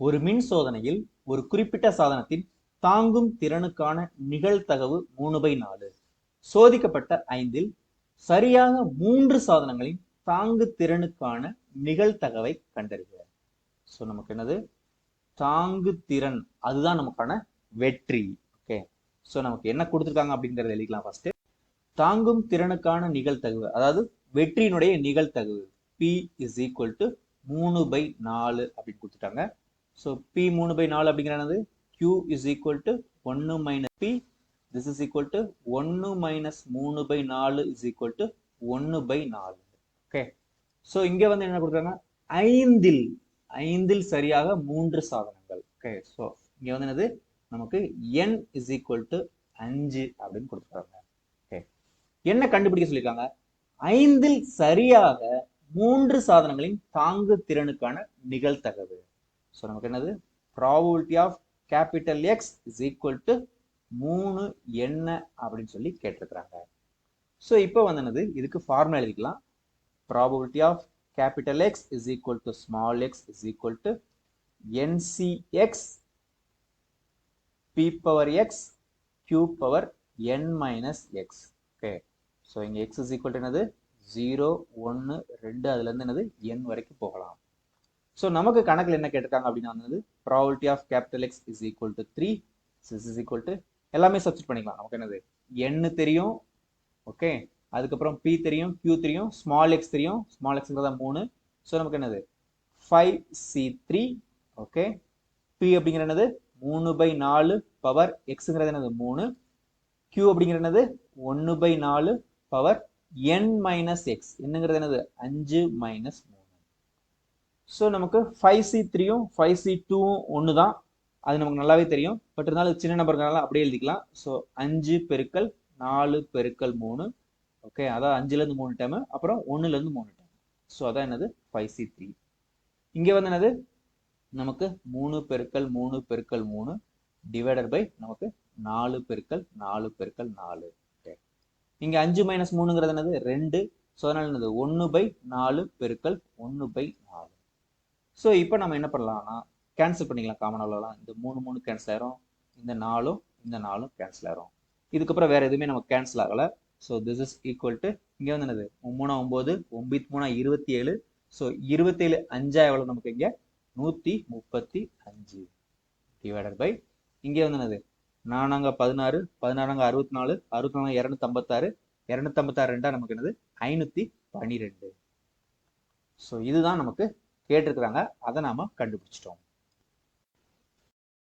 ஒரு மின் சோதனையில் ஒரு குறிப்பிட்ட சாதனத்தின் தாங்கும் திறனுக்கான நிகழ்தகவு மூணு பை நாலு. சோதிக்கப்பட்ட ஐந்தில் சரியாக மூன்று சாதனங்களின் தாங்கு திறனுக்கான நிகழ்தகவை கண்டறிக. ஸோ நமக்கு என்னது? தாங்கு திறன் அதுதான் நமக்கான வெற்றி. ஓகே ஸோ நமக்கு என்ன கொடுத்துருக்காங்க அப்படிங்கறத எழுதிக்கலாம் ஃபர்ஸ்ட் தாங்கும் திறனுக்கான நிகழ்தகவு அதாவது வெற்றியினுடைய நிகழ்தகவு பி இஸ் ஈக்குவல் டு மூணு பை நாலு அப்படின்னு கொடுத்துட்டாங்க. ஸோ பி மூணு பை நாலு அப்படிங்கிறது கியூ இஸ் ஈக்குவல் டு ஒன்று minus P this is equal to ஒன்று மைனஸ் மூணு பை நாலு இஸ் ஈக்குவல் டு ஒன்று பை நாலு. ஓகே ஸோ இங்கே வந்து என்ன கொடுக்குறாங்க ஐந்தில் ஐந்தில் சரியாக மூன்று சாதனங்கள். ஓகே ஸோ இங்கே வந்து என்னது? நமக்கு என் இஸ் ஈக்குவல் டு அஞ்சு அப்படின்னு கொடுத்துருக்காங்க ஓகே என்ன கண்டுபிடிக்க சொல்லியிருக்காங்க? ஐந்தில் சரியாக மூன்று சாதனங்களின் தாங்கு திறனுக்கான நிகழ்த்தகவு ஸோ நமக்கு என்னது? Probability of capital X is equal to மூணு என்ன அப்படின்னு சொல்லி கேட்டிருக்கிறாங்க. ஸோ இப்போ வந்து என்னது? இதுக்கு ஃபார்முலா எழுதிக்கலாம். Probability of capital X equal to small X x is equal to X P power X Q power N minus X okay so இங்கே எக்ஸ் இஸ் ஈக்குவல் என்னது? ஜீரோ ஒன்று ரெண்டு அதுலேருந்து என்னது? என் வரைக்கும் போகலாம். ஸோ நமக்கு கணக்கில் என்ன கேட்டிருக்காங்க அப்படின்னா வந்து probability of capital X is equal to three this is equal to எல்லாமே சப்ஜெக்ட் பண்ணிக்கலாம். நமக்கு என்னது? என்னு தெரியும் ஓகே அதுக்கப்புறம் பி தெரியும் கியூ தெரியும் ஸ்மால் எக்ஸ் தெரியும் ஸ்மால் எக்ஸ்ங்கிறத மூணு. ஸோ நமக்கு என்னது? Five C three okay P அப்படிங்கிற என்னது? மூணு பை நாலு பவர் எக்ஸுங்கிறது என்னது? மூணு. கியூ அப்படிங்கிற என்னது? ஒன்று பை நாலு பவர் என் மைனஸ் எக்ஸ் என்னங்கிறது என்னது? அஞ்சு மைனஸ் மூணு. ஸோ நமக்கு ஃபைவ் சி த்ரீயும் ஃபைவ் சி டூவும் ஒன்று தான் அது நமக்கு நல்லாவே தெரியும். பட் இருந்தாலும் சின்ன நம்பருங்கனால அப்படியே எழுதிக்கலாம். ஸோ அஞ்சு பெருக்கல் நாலு பெருக்கல் மூணு. ஓகே அதான் அஞ்சுலேருந்து மூணு டைமு அப்புறம் ஒன்றுலேருந்து மூணு டைம் ஸோ அதான் என்னது? ஃபைவ் சி த்ரீ இங்கே வந்து என்னது? நமக்கு மூணு பெருக்கல் மூணு பெருக்கல் மூணு டிவைடட் பை நமக்கு நாலு பெருக்கல் நாலு பெருக்கல் நாலு. ஓகே இங்கே அஞ்சு மைனஸ் மூணுங்கிறது என்னது? ரெண்டு. ஸோ அதனால என்னது? ஒன்று பை நாலு பெருக்கல் ஒன்று பை நாலு. ஸோ இப்போ நம்ம என்ன பண்ணலாம்னா கேன்சல் பண்ணிக்கலாம் காமன் அவ்வளோலாம் இந்த மூணு மூணு கேன்சல் ஆயிரும். இந்த நாலும் இந்த நாலும் கேன்சல் ஆயிரும். இதுக்கப்புறம் வேறு எதுவுமே நமக்கு கேன்சல் ஆகலை. So this is equal to இங்கே வந்து என்னது? மூணா ஒம்பது ஒம்பது மூணா இருபத்தி ஏழு ஸோ இருபத்தேழு அஞ்சா எவ்வளோ நமக்கு இங்கே? நூற்றி முப்பத்தி அஞ்சு. டிவைடட் பை இங்கே வந்து என்னது? நானாங்க பதினாறு பதினாறாங்க அறுபத்தி நாலு அறுபத்தி நாலு இரநூத்தம்பத்தாறு. இரநூத்தம்பத்தாறு ரெண்டா நமக்கு என்னது? ஐநூற்றி பன்னிரெண்டு ஸோ இதுதான் நமக்கு கேட்டிருக்கிறாங்க. அதை நாம கண்டுபிடிச்சிட்டோம்.